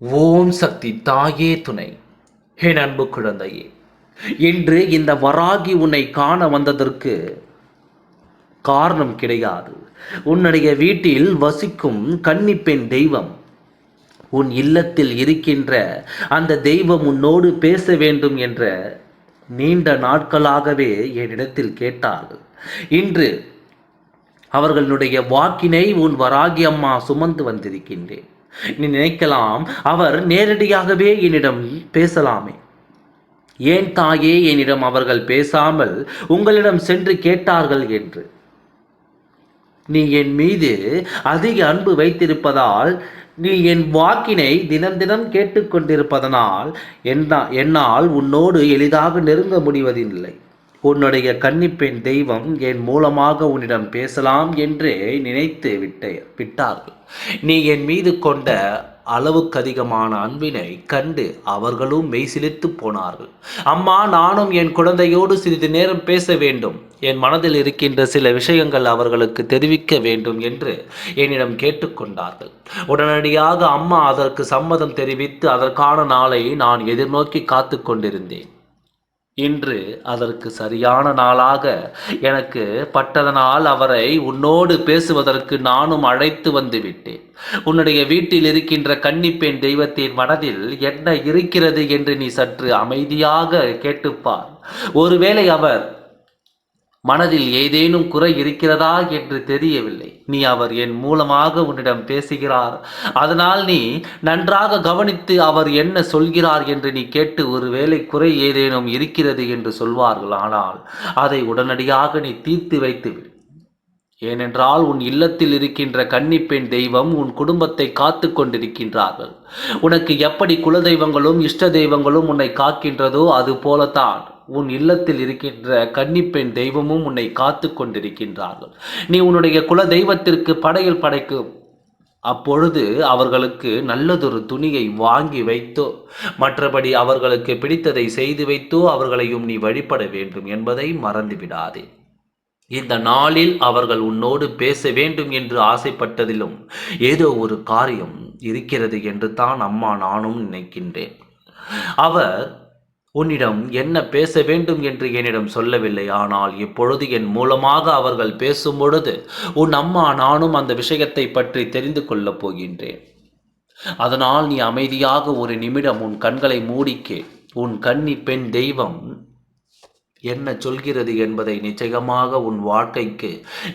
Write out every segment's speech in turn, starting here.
ஓம் சக்தி தாயே துணை. என் அன்பு குழந்தையே இன்று இந்த வராகி உன்னை காண வந்ததற்கு காரணம் கிடையாது. உன்னுடைய வீட்டில் வசிக்கும் கன்னிப்பெண் தெய்வம் உன் இல்லத்தில் இருக்கின்ற அந்த தெய்வம் உன்னோடு பேச வேண்டும் என்ற நீண்ட நாட்களாகவே என்னிடத்தில் கேட்டார்கள் இன்று அவர்களுடைய வாக்கினை உன் வராகி அம்மா சுமந்து வந்திருக்கின்றேன். நீ நினைக்கலாம் அவர் நேரடியாகவே என்னிடம் பேசலாமே. ஏன் தாயே என்னிடம் அவர்கள் பேசாமல் உங்களிடம் சென்று கேட்டார்கள் என்று? நீ என் மீது அதிக அன்பு வைத்திருப்பதால் நீ என் வாக்கினை தினம் தினம் கேட்டுக்கொண்டிருப்பதனால் என்னால் உன்னோடு எளிதாக நெருங்க முடிவதில்லை. உன்னுடைய கன்னிப்பெண் தெய்வம் என் மூலமாக உன்னிடம் பேசலாம் என்று நினைத்து விட்ட விட்டார்கள். நீ என் மீது கொண்ட அளவுக்கு அதிகமான அன்பினை கண்டு அவர்களும் மெய்சிலித்து போனார்கள். அம்மா நானும் என் குழந்தையோடு சிறிது நேரம் பேச வேண்டும். என் மனதில் இருக்கின்ற சில விஷயங்கள் அவர்களுக்கு தெரிவிக்க வேண்டும் என்று என்னிடம் கேட்டுக்கொண்டார்கள். உடனடியாக அம்மா அதற்கு சம்மதம் தெரிவித்து அதற்கான நாளை நான் எதிர்நோக்கி காத்து கொண்டிருந்தேன். இன்று அதற்கு சரியான நாளாக எனக்கு பட்டதனால் அவரை உன்னோடு பேசுவதற்கு நானும் அழைத்து வந்து விட்டேன். உன்னுடைய வீட்டில் இருக்கின்ற கன்னிப்பெண் தெய்வத்தின் மனதில் என்ன இருக்கிறது என்று நீ சற்று அமைதியாக கேட்டுப்பார். ஒருவேளை அவர் மனதில் ஏதேனும் குறை இருக்கிறதா என்று தெரியவில்லை. நீ அவர் என் மூலமாக உன்னிடம் பேசுகிறார். அதனால் நீ நன்றாக கவனித்து அவர் என்ன சொல்கிறார் என்று நீ கேட்டு ஒருவேளை குறை ஏதேனும் இருக்கிறது என்று சொல்வார்கள். ஆனால் அதை உடனடியாக நீ தீர்த்து வைத்து ஏனென்றால் உன் இல்லத்தில் இருக்கின்ற கன்னிப்பெண் தெய்வம் உன் குடும்பத்தை காத்து கொண்டிருக்கின்றார்கள். உனக்கு எப்படி குலதெய்வங்களும் இஷ்ட தெய்வங்களும் உன்னை காக்கின்றதோ அது போலத்தான். உன் இல்லத்தில் இருக்கின்ற கன்னிப்பெண் தெய்வமும் உன்னை காத்து கொண்டிருக்கின்றார்கள். நீ உன்னுடைய குல தெய்வத்திற்கு படையில் படைக்கும். அப்பொழுது அவர்களுக்கு நல்லதொரு துணியை வாங்கி வைத்தோ மற்றபடி அவர்களுக்கு பிடித்ததை செய்து வைத்தோ அவர்களையும் நீ வழிபட வேண்டும் என்பதை மறந்துவிடாதே. இந்த நாளில் அவர்கள் உன்னோடு பேச வேண்டும் என்று ஆசைப்பட்டதிலும் ஏதோ ஒரு காரியம் இருக்கிறது என்று தான் அம்மா நானும் நினைக்கின்றேன். அவர் உன்னிடம் என்ன பேச வேண்டும் என்று என்னிடம் சொல்லவில்லை. ஆனால் இப்பொழுது என் மூலமாக அவர்கள் பேசும் பொழுது உன் அம்மா நானும் அந்த விஷயத்தை பற்றி தெரிந்து கொள்ளப் போகின்றேன். அதனால் நீ அமைதியாக ஒரு நிமிடம் உன் கண்களை மூடிக்கே. உன் கன்னி பெண் தெய்வம் என்ன சொல்கிறது என்பதை நிச்சயமாக உன் வாழ்க்கைக்கு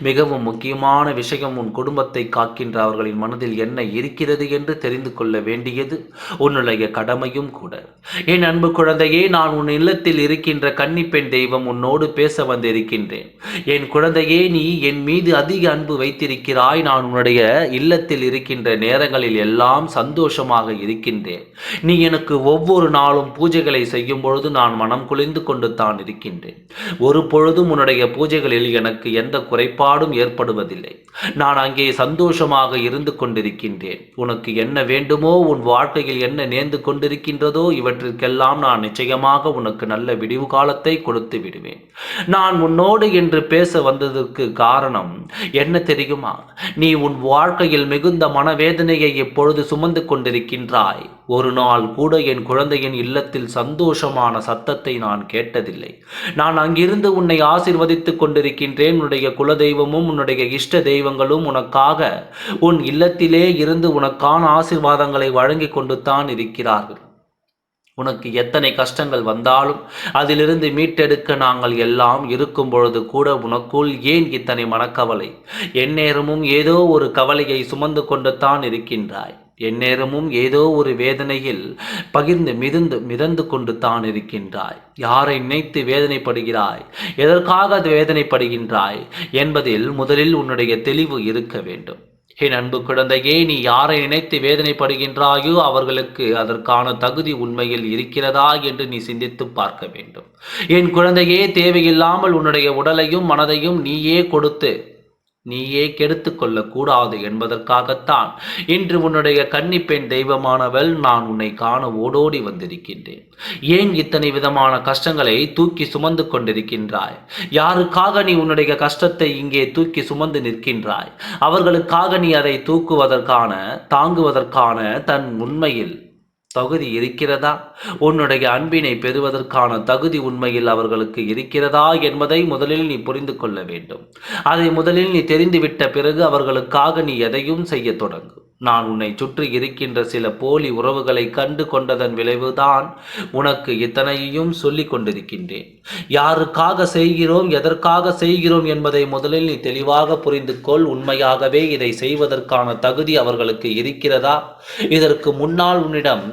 மிகவும் முக்கியமான விஷயம் உன் குடும்பத்தை காக்கின்ற அவர்களின் மனதில் என்ன இருக்கிறது என்று தெரிந்து கொள்ள வேண்டியது உன்னுடைய கடமையும் கூட. என் அன்பு குழந்தையே நான் உன் இல்லத்தில் இருக்கின்ற கன்னிப்பெண் தெய்வம் உன்னோடு பேச வந்திருக்கின்றேன். என் குழந்தையே நீ என் மீது அதிக அன்பு வைத்திருக்கிறாய். நான் உன்னுடைய இல்லத்தில் இருக்கின்ற நேரங்களில் எல்லாம் சந்தோஷமாக இருக்கின்றேன். நீ எனக்கு ஒவ்வொரு நாளும் பூஜைகளை செய்யும் பொழுது நான் மனம் குளிர்ந்து கொண்டு தான் இருக்கின்றேன். ஒரு பொழுதும் உன்னுடைய பூஜைகளில் எனக்கு எந்த குறைபாடும் ஏற்படுவதில்லை. நான் அங்கே சந்தோஷமாக இருந்து கொண்டிருக்கின்றேன். உனக்கு என்ன வேண்டுமோ உன் வாழ்க்கையில் என்ன நேர்ந்து கொண்டிருக்கின்றதோ இவற்றிற்கெல்லாம் நான் நிச்சயமாக உனக்கு நல்ல விடிவு காலத்தை கொடுத்து விடுவேன். நான் உன்னோடு என்று பேச வந்ததற்கு காரணம் என்ன தெரியுமா? நீ உன் வாழ்க்கையில் மிகுந்த மனவேதனையை எப்பொழுது சுமந்து கொண்டிருக்கின்றாய். ஒரு நாள் கூட என் குழந்தையின் இல்லத்தில் சந்தோஷமான சத்தத்தை நான் கேட்டதில்லை. நான் அங்கிருந்து உன்னை ஆசிர்வதித்துக் கொண்டிருக்கின்றேன். உன்னுடைய குலதெய்வமும் உன்னுடைய இஷ்ட தெய்வங்களும் உனக்காக உன் இல்லத்திலே இருந்து உனக்கான ஆசிர்வாதங்களை வழங்கி கொண்டு தான் இருக்கிறார்கள். உனக்கு எத்தனை கஷ்டங்கள் வந்தாலும் அதிலிருந்து மீட்டெடுக்க நாங்கள் எல்லாம் இருக்கும் பொழுது கூட உனக்குள் ஏன் இத்தனை மனக்கவலை? எந்நேரமும் ஏதோ ஒரு கவலையை சுமந்து கொண்டு தான் இருக்கின்றாய். எந்நேரமும் ஏதோ ஒரு வேதனையில் பகிர்ந்து மிதந்து மிதந்து கொண்டு தான் இருக்கின்றாய். யாரை நினைத்து வேதனைப்படுகிறாய்? எதற்காக அது வேதனைப்படுகின்றாய்? என்பதில் முதலில் உன்னுடைய தெளிவு இருக்க வேண்டும். என் அன்பு குழந்தையே நீ யாரை நினைத்து வேதனைப்படுகின்றாயோ அவர்களுக்கு அதற்கான தகுதி உண்மையில் இருக்கிறதா என்று நீ சிந்தித்து பார்க்க வேண்டும். என் குழந்தையே தேவையில்லாமல் உன்னுடைய உடலையும் மனதையும் நீயே கொடுத்து நீயே கெடுத்து கொள்ளக்கூடாது என்பதற்காகத்தான் இன்று உன்னுடைய கன்னிப்பெண் தெய்வமானவள் நான் உன்னை காண ஓடோடி வந்திருக்கின்றேன். ஏன் இத்தனை விதமான கஷ்டங்களை தூக்கி சுமந்து கொண்டிருக்கின்றாய்? யாருக்காக நீ உன்னுடைய கஷ்டத்தை இங்கே தூக்கி சுமந்து நிற்கின்றாய்? அவர்களுக்காக நீ அதை தூக்குவதற்கான தாங்குவதற்கான தன் உண்மையில் தகுதி இருக்கிறதா? உன்னுடைய அன்பினை பெறுவதற்கான தகுதி உண்மையில் அவர்களுக்கு இருக்கிறதா என்பதை முதலில் நீ புரிந்து கொள்ள வேண்டும். அதை முதலில் நீ தெரிந்துவிட்ட பிறகு அவர்களுக்காக நீ எதையும் செய்ய தொடங்கு. நான் உன்னை சுற்றி இருக்கின்ற சில போலி உறவுகளை கண்டு கொண்டதன் விளைவுதான் உனக்கு இத்தனையையும் சொல்லிக் கொண்டிருக்கின்றேன். யாருக்காக செய்கிறோம் எதற்காக செய்கிறோம் என்பதை முதலில் நீ தெளிவாக புரிந்து கொள். உண்மையாகவே இதை செய்வதற்கான தகுதி அவர்களுக்கு இருக்கிறதா? இதற்கு முன்னால் உன்னிடம்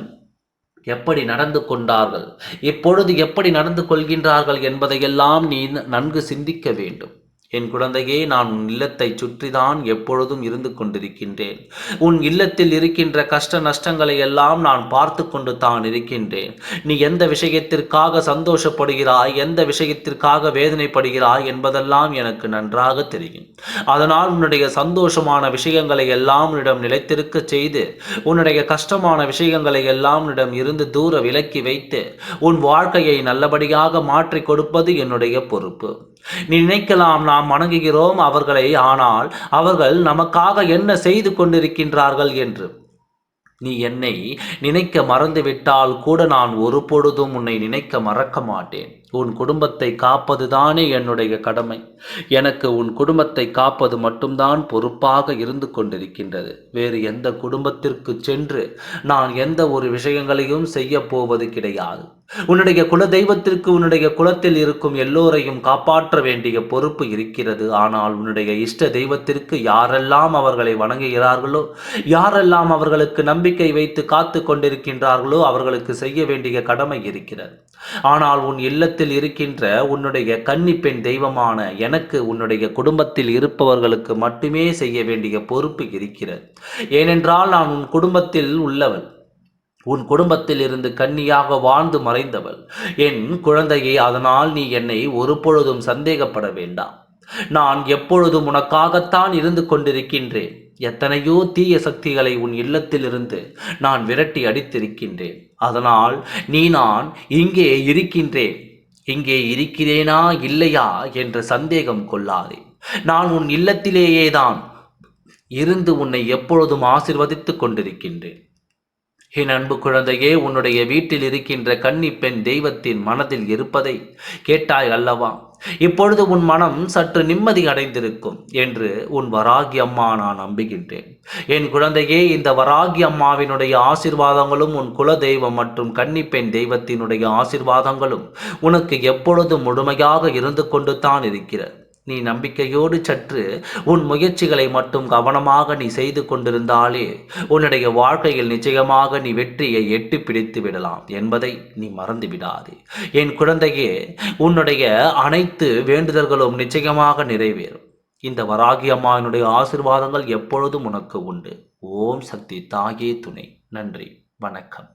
எப்படி நடந்து கொண்டார்கள்? இப்பொழுது எப்படி நடந்து கொள்கின்றார்கள் என்பதையெல்லாம் நீ நன்கு சிந்திக்க வேண்டும். என் குழந்தையே நான் உன் இல்லத்தை சுற்றிதான் எப்பொழுதும் இருந்து கொண்டிருக்கின்றேன். உன் இல்லத்தில் இருக்கின்ற கஷ்ட நஷ்டங்களை எல்லாம் நான் பார்த்து கொண்டு தான் இருக்கின்றேன். நீ எந்த விஷயத்திற்காக சந்தோஷப்படுகிறாய் எந்த விஷயத்திற்காக வேதனைப்படுகிறாய் என்பதெல்லாம் எனக்கு நன்றாக தெரியும். அதனால் உன்னுடைய சந்தோஷமான விஷயங்களை எல்லாம் உன்னிடம் நிலைத்திருக்க செய்து உன்னுடைய கஷ்டமான விஷயங்களை எல்லாம் உன்னிடம் இருந்து தூர விலக்கி வைத்து உன் வாழ்க்கையை நல்லபடியாக மாற்றி கொடுப்பது என்னுடைய பொறுப்பு. நினைக்கலாம் நாம் வணங்குகிறோம் அவர்களை ஆனால் அவர்கள் நமக்காக என்ன செய்து கொண்டிருக்கின்றார்கள் என்று. நீ என்னை நினைக்க மறந்துவிட்டால் கூட நான் ஒரு பொழுதும் உன்னை நினைக்க மறக்க மாட்டேன். உன் குடும்பத்தை காப்பதுதானே என்னுடைய கடமை. எனக்கு உன் குடும்பத்தை காப்பது மட்டும்தான் பொறுப்பாக இருந்து கொண்டிருக்கின்றது. வேறு எந்த குடும்பத்திற்கு சென்று நான் எந்த ஒரு விஷயங்களையும் செய்ய போவது கிடையாது. உன்னுடைய குல தெய்வத்திற்கு உன்னுடைய குலத்தில் இருக்கும் எல்லோரையும் காப்பாற்ற வேண்டிய பொறுப்பு இருக்கிறது. ஆனால் உன்னுடைய இஷ்ட தெய்வத்திற்கு யாரெல்லாம் அவர்களை வணங்குகிறார்களோ யாரெல்லாம் அவர்களுக்கு நம்பிக்கை வைத்து காத்து கொண்டிருக்கின்றார்களோ அவர்களுக்கு செய்ய வேண்டிய கடமை இருக்கிறது. ஆனால் உன் இல்லத்தில் இருக்கின்ற உன்னுடைய கன்னிப்பெண் தெய்வமான எனக்கு உன்னுடைய குடும்பத்தில் இருப்பவர்களுக்கு மட்டுமே செய்ய வேண்டிய பொறுப்பு இருக்கிறது. ஏனென்றால் நான் உன் குடும்பத்தில் உள்ளவள். உன் குடும்பத்தில் இருந்து கன்னியாக வாழ்ந்து மறைந்தவள். என் குழந்தையை அதனால் நீ என்னை ஒரு பொழுதும் சந்தேகப்பட வேண்டாம். நான் எப்பொழுதும் உனக்காகத்தான் இருந்து கொண்டிருக்கின்றேன். எத்தனையோ தீய சக்திகளை உன் இல்லத்திலிருந்து நான் விரட்டி அடித்திருக்கின்றேன். அதனால் நீ நான் இங்கே இருக்கின்றேன். இங்கே இருக்கிறேனா இல்லையா என்ற சந்தேகம் கொள்ளாதே. நான் உன் இல்லத்திலேயே தான் இருந்து உன்னை எப்பொழுதும் ஆசிர்வதித்துக் கொண்டிருக்கின்றேன். என் அன்பு குழந்தையே உன்னுடைய வீட்டில் இருக்கின்ற கன்னி பெண் தெய்வத்தின் மனதில் இருப்பதை கேட்டாய் அல்லவா? இப்பொழுது உன் மனம் சற்று நிம்மதி அடைந்திருக்கும் என்று உன் வராகி அம்மா நான் நம்புகின்றேன். என் குழந்தையே இந்த வராகி அம்மாவினுடைய ஆசிர்வாதங்களும் உன் குல தெய்வம் மற்றும் கன்னிப்பெண் தெய்வத்தினுடைய ஆசிர்வாதங்களும் உனக்கு எப்பொழுதும் முழுமையாக இருந்து கொண்டு தான் இருக்கிறது. நீ நம்பிக்கையோடு சற்று உன் முயற்சிகளை மட்டும் கவனமாக நீ செய்து கொண்டிருந்தாலே உன்னுடைய வாழ்க்கையில் நிச்சயமாக நீ வெற்றியை எட்டி பிடித்து விடலாம் என்பதை நீ மறந்து விடாதே என் குழந்தையே உன்னுடைய அனைத்து வேண்டுதல்களும் நிச்சயமாக நிறைவேறும். இந்த வராகி அம்மாவினுடைய ஆசிர்வாதங்கள் எப்பொழுதும் உனக்கு உண்டு. ஓம் சக்தி தாயே துணை. நன்றி. வணக்கம்.